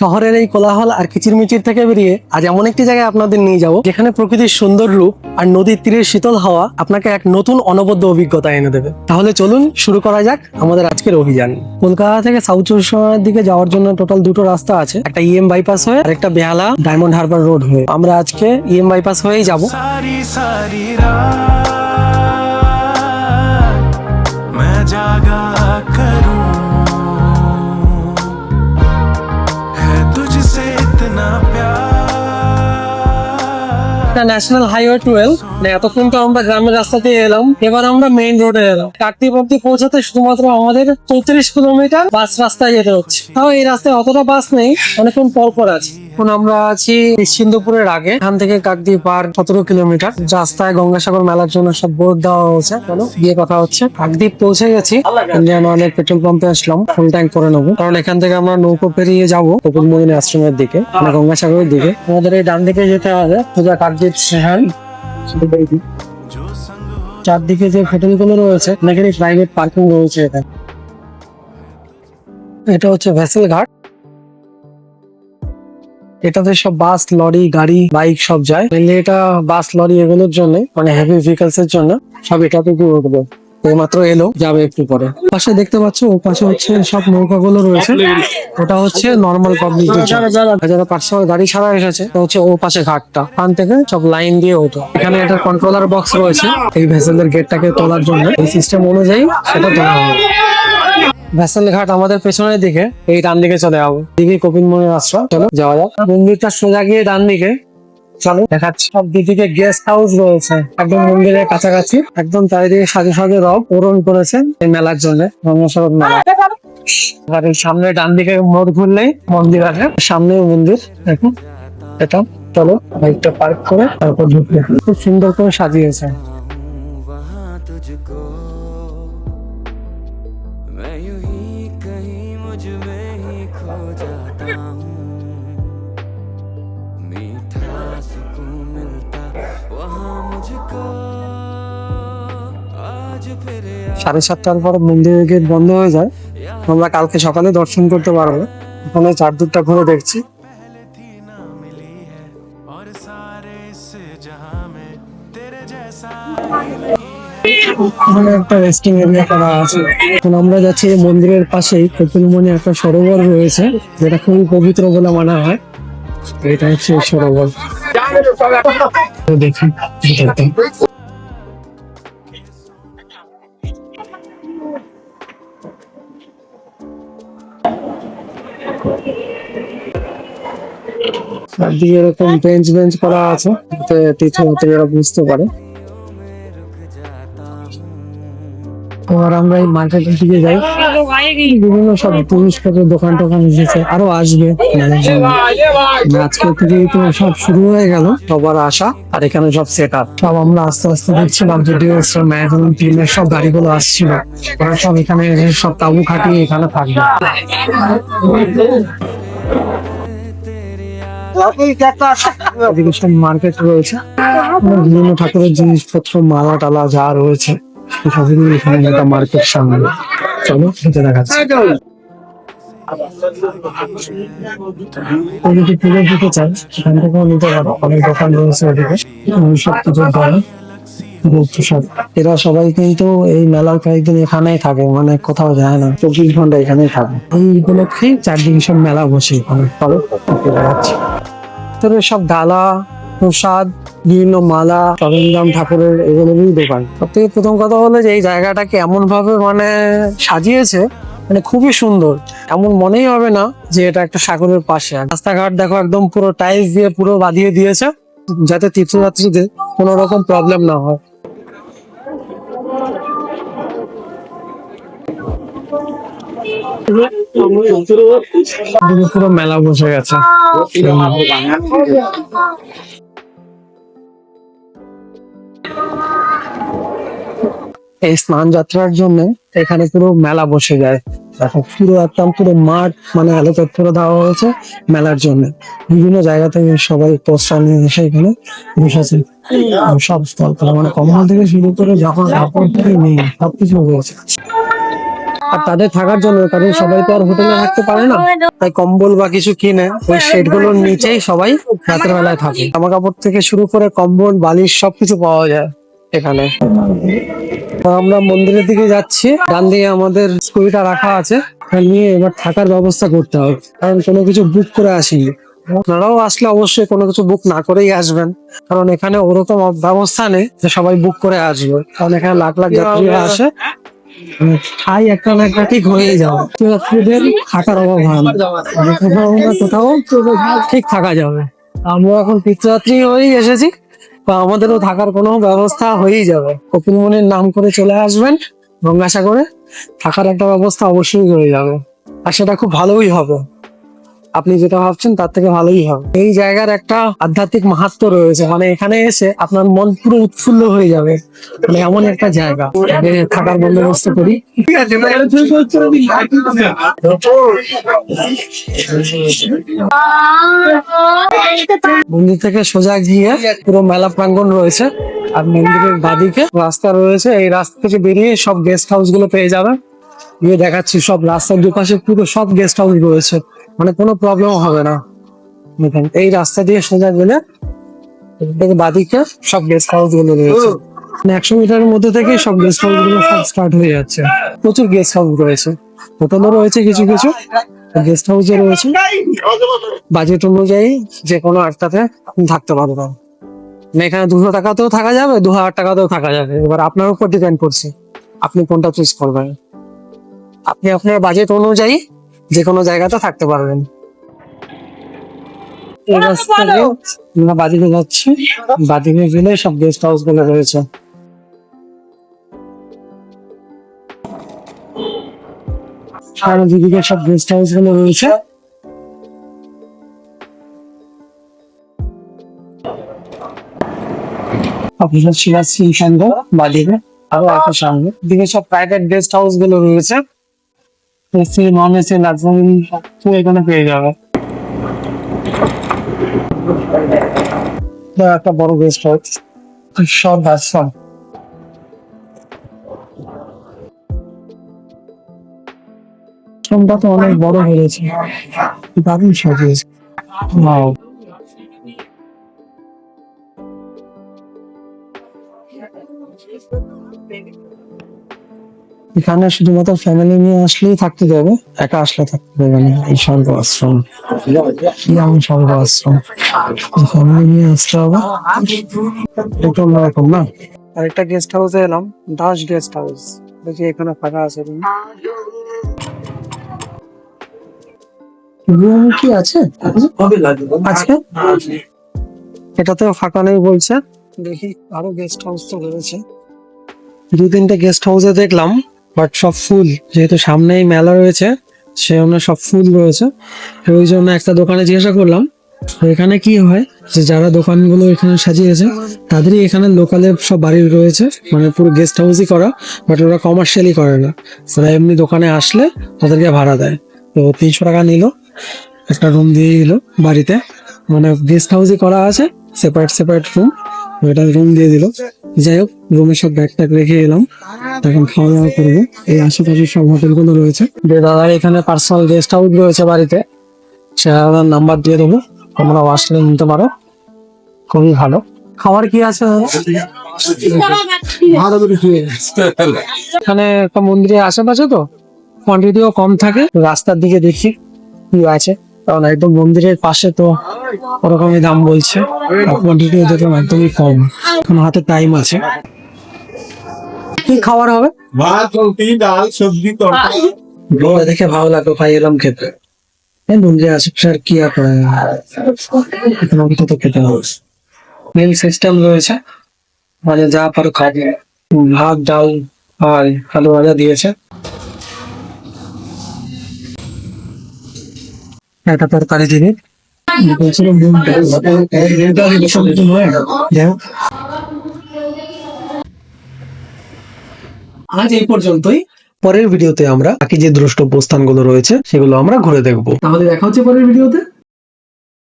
শহরের এই কোলাহল আর কিচিরমিচির থেকে বেরিয়ে আজ এমন একটি জায়গায় আপনাদের নিয়ে যাব, যেখানে প্রকৃতির সুন্দর রূপ আর নদীর তীরের শীতল হাওয়া আপনাকে এক নতুন অনবদ্য অভিজ্ঞতা এনে দেবে। তাহলে চলুন শুরু করা যাক আমাদের আজকের অভিযান। কলকাতা থেকে সাউথ চব্বিশের দিকে যাওয়ার জন্য টোটাল দুটো রাস্তা আছে, একটা ইএম বাইপাস হয়ে আর একটা বেহালা ডায়মন্ড হারবার রোড হয়ে। আমরা আজকে ইএম বাইপাস হয়েই যাব। ন্যাশনাল হাইওয়ে টুয়েলভ এতক্ষণ তো আমরা গ্রামের রাস্তা দিয়ে এলাম, এবার আমরা মেইন রোডে এলাম। অব্দি পৌঁছাতে শুধুমাত্র আমাদের চৌত্রিশ কিলোমিটার বাস রাস্তায় যেতে হচ্ছে। তাও এই রাস্তায় অতটা বাস নেই, অনেকক্ষণ পর পর আছে। আমরা আছি নিশ্চিন্দপুরের আগে, এখান থেকে আর সতেরো কিলোমিটার। রাস্তায় গঙ্গাসাগর মেলার জন্য সব বোর্ড দেওয়া হয়েছে। চলো, গিয়ে কথা হচ্ছে। কাকদ্বীপ পৌঁছে গেছি। ইন্ডিয়ান অয়েলের পেট্রোল পাম্পে আসলাম। ফুল ট্যাঙ্ক করে নেব। কারণ এখান থেকে আমরা নৌকো পেরিয়ে যাব। কপিলমোহিনী আশ্রমের দিকে মানে গঙ্গাসাগরের দিকে। আমাদের এই ডান দিকে যেতে হবে। সাজিদ শেহান চারদিকে যে হোটেলগুলো রয়েছে, অনেকেরই প্রাইভেট পার্কিং রয়েছে এখানে এটা হচ্ছে ভেসেল ঘাট। এটাতে সব বাস লরি গাড়ি বাইক সব যায়। এটা বাস লরি এগুলোর জন্য মানে হেভি ভেহিকলস এর জন্য, সব এটাতে ঘুরবে উঠবে মাত্র এলো, যাবে একটু পরে। পাশে দেখতে পাচ্ছ, ও পাশে হচ্ছে সব নৌকাগুলো রয়েছে। ওটা হচ্ছে নর্মাল পাবলিক যারা পার্সোনাল গাড়ি ছাড়া এসেছে হচ্ছে ও পাশে ঘাটটা। ওখান থেকে সব লাইন দিয়ে হতো এখানে একটা কন্ট্রোলার বক্স রয়েছে। এই ভেসেলের গেটটাকে তোলার জন্য। এই সিস্টেম অনুযায়ী সেটা তোলা হবে। ভেসেল ঘাট আমাদের পেছনের দিকে, এই ডান দিকে চলে যাব। দিকে কপিল মনির আশ্রয় চলো, যাওয়া যাক। মন্দিরটা সোজা গিয়ে ডান দিকে চলো দেখাচ্ছি সব দিকে গেস্ট হাউস রয়েছে একদম মন্দিরের কাছাকাছি একদম চারিদিকে সাজে সাজে রব পূরণ করেছে এই মেলার জন্য গঙ্গাসাগর মেলা আর এই সামনে ডান দিকে মোড় ঘুরলেই মন্দির আছে সামনে মন্দির দেখুন এটা চলো বাইকটা পার্ক করে তারপর ঢুকবে খুব সুন্দর করে সাজিয়েছে वहाँ तुझको मैं यूं ही कहीं मुझ में ही खो जाता हूँ সাড়ে সাতটার পর মন্দিরের গেট বন্ধ হয়ে যায়। আমরা কালকে সকালে দর্শন করতে পারব। ওখানে চারদুরটা ঘুরে দেখছি। একটা রেস্টিং এরিয়া করা আছে। এখন আমরা যাচ্ছি মন্দিরের পাশেই। কপিলমণি একটা সরোবর রয়েছে, যেটা খুবই পবিত্র বলে মানা হয়। এটা হচ্ছে সরোবর। দেখি দিয়ে এরকম বেঞ্চ বেঞ্চ করা আছে যাতে তীর্থযাত্রীরা বুঝতে পারে এবার আমরা এই মার্কেটের দিকে যাই। বিভিন্ন সব জিনিসপত্রের দোকান টোকান এসেছে আরও আসবে। মানে আজকে থেকে তো সব শুরু হয়ে গেল সবার আসা আর এখানে সব সেট আপ সব আমরা আস্তে আস্তে দেখছিলাম যে ডিওসের ম্যারাথন টিমের সব গাড়িগুলো আসছিল। ওরা সব এখানে এসে সব তাবু খাটিয়ে এখানে থাকবে। সব মার্কেট রয়েছে। বিভিন্ন ঠাকুরের জিনিসপত্র মালা টালা যা রয়েছে। মার্কেট সামনে। চলো সব এরা সবাই কিন্তু এই মেলার কয়েকদিন এখানেই থাকে মানে কোথাও যায় না। চব্বিশ ঘণ্টা এখানেই থাকে। এই উপলক্ষে চারদিকে সব মেলা বসে এখানে। খেতে সব ডালা প্রসাদ বিভিন্ন মালা সরঞ্জাম ঠাকুরের এগুলোরই দোকান। সব থেকে প্রথম কথা হলো যে এই জায়গাটাকে এমন ভাবে মানে সাজিয়েছে মানে খুবই সুন্দর। এমন মনেই হবে না যে এটা একটা সাগরের পাশে। রাস্তাঘাট দেখো একদম পুরো টাইলস দিয়ে পুরো বাঁধিয়ে দিয়েছে যাতে তীর্থযাত্রীদের কোনো রকম প্রবলেম না হয়। পুরো মেলা বসে গেছে। এই স্নান যাত্রার জন্য এখানে পুরো মেলা বসে যায়। দেখো পুরো একদম পুরো মাঠ মানে আলোচত্বরে দেওয়া হয়েছে মেলার জন্য। বিভিন্ন জায়গা থেকে সবাই পোস্টার নিয়ে এসে এখানে বসেছে। সব স্থল মানে কমল থেকে শুরু করে যখন কাপড় থেকে নেই সবকিছু রয়েছে আর তাদের থাকার জন্য কারণ সবাই তো আর হোটেলে থাকতে পারে না তাই কম্বল বা কিছু কিনে ওই শেডগুলোর নিচেই সবাই রাতের বেলায় থাকে। জামা কাপড় থেকে শুরু করে কম্বল বালিশ সবকিছু পাওয়া যায়। এখানে। আমরা মন্দিরের দিকে যাচ্ছি। ডান দিকে আমাদের স্কুলটা রাখা আছে। নিয়ে এবার থাকার ব্যবস্থা করতে হবে। কারণ কোনো কিছু বুক করে আসিনি। আপনারাও আসলে অবশ্যই কোনো কিছু বুক না করেই আসবেন। কারণ এখানে ওরকম ব্যবস্থা নেই যে সবাই বুক করে আসবে। কারণ এখানে লাখ লাখ যাত্রীরা আসে। ঠাই একটা না একটা ঠিক হয়েই যাবে। যাত্রীদের থাকার অভাব হয় না। কোথাও কোথাও ঠিক থাকা যাবে। আমরা এখন তীর্থযাত্রী হয়েই এসেছি। তো আমাদেরও থাকার কোনো ব্যবস্থা হয়েই যাবে। কপিলমনির নাম করে চলে আসবেন, গঙ্গাসাগরে। থাকার একটা ব্যবস্থা অবশ্যই হয়ে যাবে। আর সেটা খুব ভালোই হবে। আপনি যেটা ভাবছেন তার থেকে ভালোই হবে। এই জায়গার একটা আধ্যাত্মিক মাহাত্ম রয়েছে। মানে এখানে এসে আপনার মন পুরো উৎফুল্ল হয়ে যাবে। মানে এমন একটা জায়গা। থাকার বন্দোবস্ত করি। মন্দির থেকে সোজা গিয়ে পুরো মেলা প্রাঙ্গণ রয়েছে। আর মন্দিরের বাদিকে রাস্তা রয়েছে। এই রাস্তা থেকে বেরিয়ে সব গেস্ট হাউসগুলো পেয়ে যাবে গিয়ে দেখাচ্ছি সব রাস্তার দুপাশে পুরো সব গেস্ট হাউস রয়েছে। মানে কোনো প্রবলেম হবে না। দেখেন, এই রাস্তা দিয়ে সোজা গেলে বাদিকে সব গেস্ট হাউসগুলো রয়েছে। মানে একশো মিটারের মধ্যে থেকে সব গেস্ট হাউসগুলো সব স্টার্ট হয়ে যাচ্ছে। প্রচুর গেস্ট হাউস রয়েছে। হোটেলও রয়েছে কিছু কিছু। গেস্ট হাউসও রয়েছে। বাজেট অনুযায়ী যে কোনো একটাতে থাকতে পারবেন মানে এখানে দুশো টাকাতেও থাকা যাবে দু হাজার টাকাতেও থাকা যাবে। এবার আপনার উপর ডিপেন্ড করছে। আপনি কোনটা চুজ করবেন? আপনি আপনার বাজেট অনুযায়ী যে কোনো জায়গাতে থাকতে পারবেন। এই রাস্তা দিয়ে আমরা বাদিকে যাচ্ছি। বাদিকে গেলে সব গেস্ট হাউসগুলো রয়েছে। সব গেস্ট হাউসগুলো রয়েছে। সিং সঙ্গ বাদিকে আরও একটা সঙ্গে। দিকে সব প্রাইভেট গেস্ট হাউসগুলো রয়েছে। এসি নন এসি লাক্সারি সব এখানে পেয়ে যাবে একটা বড় গেস্ট হাউস সব আশ্রমটা তো অনেক বড় হয়েছে দারুণ সাজিয়েছে Wow. এখানে শুধুমাত্র ফ্যামিলি নিয়ে আসলেই থাকতে দেবে, একা আসলে থাকতে দেবে না, এই স্বর্গ আশ্রম। স্বর্গ আশ্রম। ফ্যামিলি নিয়ে আসতে হবে। একটু অন্যরকম না? আরেকটা গেস্ট হাউসে এলাম, দাস গেস্ট হাউস দেখি এখানে ফাঁকা আছে room কি আছে? আজকে? এটাতেও ফাঁকা নেই বলছে। দেখি, আরও গেস্ট হাউস তো রয়েছে। দু তিনটে গেস্ট হাউসে দেখলাম। বাট সব ফুল, যেহেতু সামনেই মেলা রয়েছে সে জন্য সব ফুল রয়েছে। ওই জন্য একটা দোকানে জিজ্ঞাসা করলাম, তো এখানে কি হয়? যে যারা দোকানগুলো এখানে সাজিয়েছে, তাদেরই এখানে লোকালে সব বাড়ি রয়েছে মানে পুরো গেস্ট হাউসই করা বাট ওরা কমার্শিয়ালি করে না। তারা এমনি দোকানে আসলে তাদেরকে ভাড়া দেয়। তো তিনশো টাকা নিল, একটা রুম দিয়ে দিল বাড়িতে। মানে গেস্ট হাউসই করা আছে সেপারেট সেপারেট রুম ওইটা রুম দিয়ে দিল। যাই হোক রুমে সব ব্যাগ ট্যাগ রেখে এলাম। এখন খাওয়া দাওয়া করব। এই আশেপাশে সব হোটেলগুলো রয়েছে। যে দাদার এখানে পার্সোনাল গেস্ট হাউস রয়েছে বাড়িতে, সে নাম্বার দিয়ে দেবো। তোমরা আসলে নিতে পারো। খুবই ভালো। খাবার কি আছে এখানে একটা মন্দিরের আশেপাশে তো? কোয়ান্টিটিও কম থাকে। রাস্তার দিকে দেখি কি আছে। কারণ একদম মন্দিরের পাশে তো ওরকমই দাম বলছে। কোয়ান্টিটিও দেখলাম একদমই কম। এখন হাতে টাইম আছে। কি খাবার হবে? ভাত রুটি ডাল সবজি তরকারি। দেখে ভালো লাগল ভাই এলাম খেতে। এই মন্দিরে আশেপাশে আর কি আর করা যাবে? এখন আমাকে তো খেতে হবে। মিল সিস্টেম রয়েছে। মানে যা পারো খাবে। ভাত ডাল আর আলু ভাজা দিয়েছে। একটা তরকারি দিবি। আজ এই পর্যন্তই। পরের ভিডিওতে আমরা বাকি যে দ্রষ্টব্য স্থানগুলো রয়েছে, সেগুলো আমরা ঘুরে দেখব। তাহলে দেখা হচ্ছে পরের ভিডিওতে।